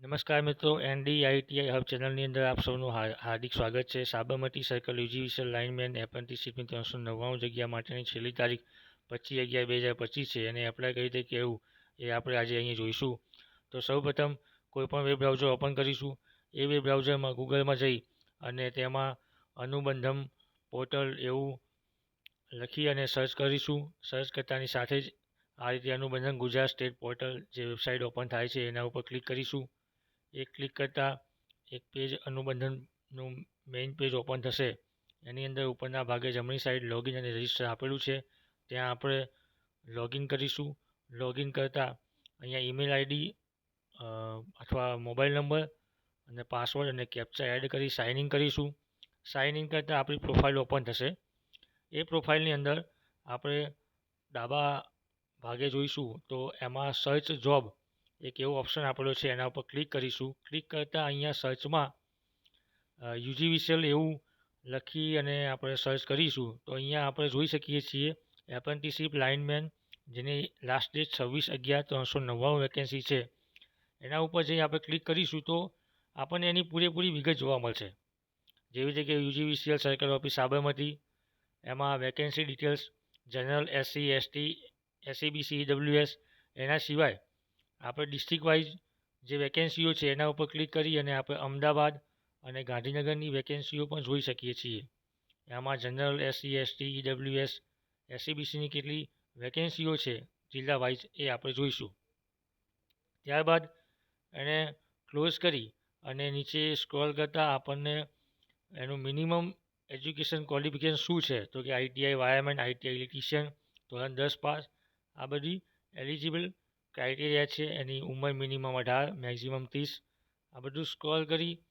નમસ્કાર મિત્રો, એનડીઆઈટીઆઈ હબ ચેનલની અંદર આપ સૌનું હાર્દિક સ્વાગત છે. સાબરમતી સર્કલ યુજીવીસી લાઇનમેન એપ્રેન્ટિસશીપની ત્રણસો નવ્વાણું જગ્યા માટેની છેલ્લી તારીખ પચીસ અગિયાર બે હજાર પચીસ છે અને એપ્લાય કઈ રીતે કેવું એ આપણે આજે અહીં જોઈશું. તો સૌપ્રથમ કોઈપણ વેબ બ્રાઉઝર ઓપન કરીશું. એ વેબ બ્રાઉઝરમાં ગૂગલમાં જઈ અને તેમાં અનુબંધમ પોર્ટલ એવું લખી અને સર્ચ કરીશું. સર્ચ કરતાની સાથે જ આ રીતે અનુબંધન ગુજરાત સ્ટેટ પોર્ટલ જે વેબસાઇટ ઓપન થાય છે એના ઉપર ક્લિક કરીશું. એ ક્લિક કરતાં એક પેજ અનુબંધનનું મેઇન પેજ ઓપન થશે. એની અંદર ઉપરના ભાગે જમણી સાઈડ લોગિન અને રજિસ્ટર આપેલું છે. ત્યાં આપણે લોગિન કરીશું. લોગિન કરતાં અહીંયા ઈમેલ આઈડી અથવા મોબાઈલ નંબર અને પાસવર્ડ અને કેપ્ચા એડ કરી સાઇન ઇન કરીશું. સાઇન ઇન કરતાં આપણી પ્રોફાઇલ ઓપન થશે. એ પ્રોફાઇલની અંદર આપણે ડાબા ભાગે જોઈશું તો એમાં સર્ચ જોબ એક એવો ઓપ્શન આપેલો છે, એના ઉપર ક્લિક કરીશું. ક્લિક કરતાં અહીંયા સર્ચમાં યુજીવીસીએલ એવું લખી અને આપણે સર્ચ કરીશું. તો અહીંયા આપણે જોઈ શકીએ છીએ એપ્રેન્ટિસશીપ લાઇનમેન જેની લાસ્ટ ડેટ છવ્વીસ અગિયાર ત્રણસો નવ્વાણું વેકેન્સી છે. એના ઉપર જઈ આપણે ક્લિક કરીશું તો આપણને એની પૂરેપૂરી વિગત જોવા મળશે. જેવી કે યુજીવીસીએલ સર્કલ ઓફિસ સાબરમતી, એમાં vacancy details general SC ST SCBC WS એના સિવાય આપણે ડિસ્ટ્રિક્ટ વાઇઝ જે વેકેન્સીઓ છે એના ઉપર ક્લિક કરી અને આપણે અમદાવાદ અને ગાંધીનગરની વેકેન્સીઓ પણ જોઈ શકીએ છીએ. એમાં જનરલ એસસી એસટી ઈડબ્લ્યુએસ એસસીબીસીની કેટલી વેકેન્સીઓ છે જિલ્લા વાઇઝ એ આપણે જોઈશું. ત્યારબાદ એને ક્લોઝ કરી અને નીચે સ્ક્રોલ કરતાં આપણને એનું મિનિમમ એજ્યુકેશન ક્વોલિફિકેશન શું છે? તો કે આઈટીઆઈ વાયરમેન આઈટીઆઈ ઇલેક્ટ્રિશિયન ધોરણ દસ પાસ, આ બધી એલિજિબલ ક્રાઇટેરિયા છે, એની ઉંમર મિનિમમ અઢાર મેક્ઝિમમ ત્રીસ, આ બધું સ્ક્રોલ કરી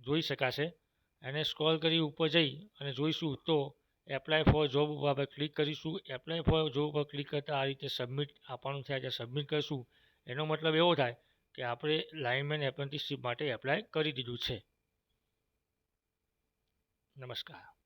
જોઈ શકાશે. એને સ્ક્રોલ કરી ઉપર જઈ અને જોઈશું તો એપ્લાય ફોર જોબ ઉપર આપણે ક્લિક કરીશું. એપ્લાય ફોર જોબ ઉપર ક્લિક કરતાં આ રીતે સબમિટ આપવાનું થાય ત્યાં સબમિટ કરીશું. એનો મતલબ એવો થાય કે આપણે લાઇનમેન એપ્રેન્ટિસશીપ માટે એપ્લાય કરી દીધું છે. નમસ્કાર.